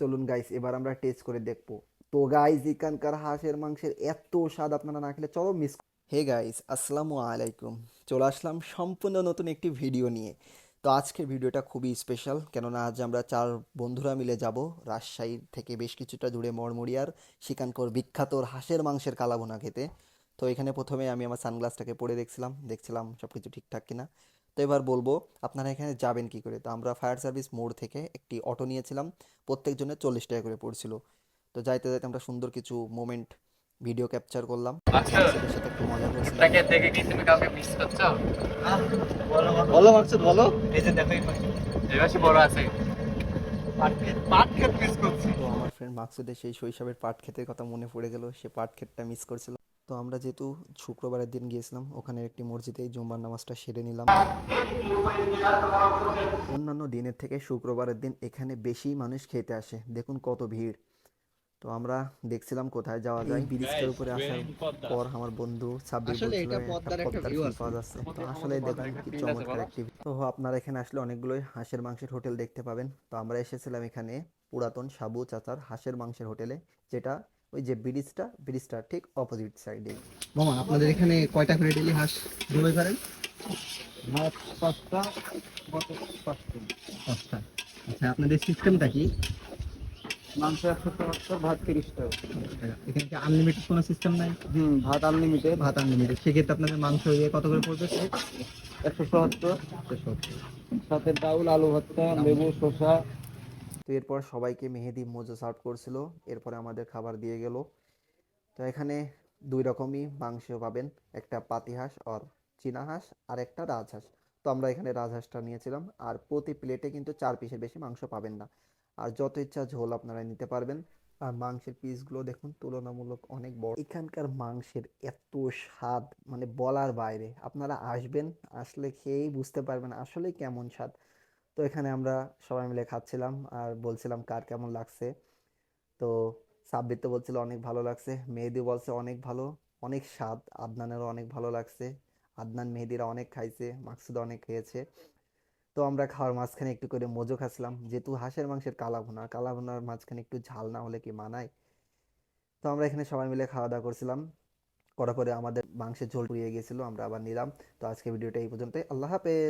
চলুন গাইস এবার আমরা টেস্ট করে দেখব। তো গাইস এখানকার হাঁসের মাংসের এত স্বাদ আপনারা না খেলে চলো মিস হে গাইস আসসালামু আলাইকুম। চলে আসলাম সম্পূর্ণ নতুন একটি ভিডিও নিয়ে। তো আজকের ভিডিওটা খুবই স্পেশাল কেননা আজ আমরা চার বন্ধুরা মিলে যাব। রাজশাহী থেকে বেশ কিছুটা দূরে মরমরিয়ার সেখানকার বিখ্যাত হাঁসের মাংসের কালাভুনা খেতে। তো এখানে প্রথমে আমি আমার সানগ্লাসটাকে পরে দেখছিলাম দেখছিলাম সব কিছু ঠিকঠাক কিনা। তো এবার বলব আপনারা এখানে যাবেন কি করে? তো আমরা ফায়ার সার্ভিস মোড় থেকে একটি অটো নিয়েছিলাম প্রত্যেকজনের চল্লিশ টাকা করে পড়ছিল। তো যাইতে যাইতে আমরা সুন্দর কিছু মোমেন্ট ভিডিও ক্যাপচার করলাম। আচ্ছা। বলো মাকসুদ বলো এই যে দেখো বড় আছে। আমার ফ্রেন্ড মাকসুদের সেই শৈশবের পাট ক্ষেতের কথা মনে পড়ে গেল সে পাট ক্ষেতটা মিস করছিল। তো আমরা যেহেতু শুক্রবারের দিন গিয়েছিলাম ওখানে একটি মসজিদে জুম্বার নামাজটা সেরে নিলাম। অন্যান্য দিনের থেকে শুক্রবারের দিন এখানে বেশি মানুষ খেতে আসে। দেখুন কত ভিড়। তো আমরা দেখছিলাম কোথায় যাওয়া যায়। ব্রিজটার উপরে আসার পর আমার বন্ধু সাব্বির আসলে বলছিল, এটা পদ্মার একটা পদ্মার। পাওয়া যাচ্ছে তো আসলে দেখুন কি চমৎকার একটি তো আপনারা এখানে আসলে অনেকগুলোই হাঁসের মাংসের হোটেল দেখতে পাবেন। তো আমরা এসেছিলাম এখানে পুরাতন সাবু চাচার হাঁসের মাংসের হোটেলে যেটা ওই যে ব্রিজটা ব্রিজটা ঠিক অপোজিট সাইডে মামা আপনাদের এখানে কয়টা করে ডেলি হাঁস জবাই করেন? ভাত পাঁচটা কত পাঁচটা। পাঁচটা। আচ্ছা আপনাদের সিস্টেমটা কি? মাংস একশো টাকা ভাত তিরিশ টাকা। এখানে কি আনলিমিটেড কোনো সিস্টেম নাই? হুম ভাত আনলিমিটেড ভাত আনলিমিটেড সেক্ষেত্রে আপনাদের মাংস ইয়ে কত করে পড়বে? একশো সত্তর। সাথে ডাউল আলু ভর্তা লেবু শসা। তো এরপর সবাইকে মেহেদি মোজো সার্ভ করছিল, এরপরে আমাদের খাবার দিয়ে গেল। তো এখানে দুই রকমই মাংস পাবেন, একটা পাতি হাঁস আর চীনা হাঁস, আর একটা রাজহাঁস। তো আমরা এখানে রাজহাঁসটা নিয়েছিলাম, আর প্রতি প্লেটে কিন্তু চার পিসের বেশি মাংস পাবেন না। আর যত ইচ্ছা ঝোল আপনারা নিতে পারবেন। আর মাংসের পিসগুলো দেখুন, তুলনামূলক অনেক বড়। এখানকার মাংসের এত স্বাদ মানে বলার বাইরে। আপনারা আসবেন, আসলে খেয়েই বুঝতে পারবেন আসলে কেমন স্বাদ। তো এখানে আমরা সবাই মিলে খাচ্ছিলাম আর বলছিলাম কার কেমন লাগছে। তো সাব্বির তো বলছিল অনেক ভালো লাগছে, মেহেদি বলছে অনেক ভালো, অনেক স্বাদ, আদনানেরও অনেক ভালো লাগছে। আদনান মেহেদিরা অনেক খাইছে মাকসুদ অনেক খেয়েছে। তো আমরা খাওয়ার মাঝখানে একটু করে মজো খাচ্ছিলাম, যেহেতু হাঁসের মাংসের কালা ভুনা কালা ভুনার মাঝখানে একটু ঝাল না হলে কি মানায়? তো আমরা এখানে সবাই মিলে খাওয়া দাওয়া করছিলাম। করার পরে আমাদের মাংসের ঝোল পুড়িয়ে গেছিল আমরা আবার নিলাম। তো আজকে ভিডিওটা এই পর্যন্তই, আল্লাহ হাফেজ।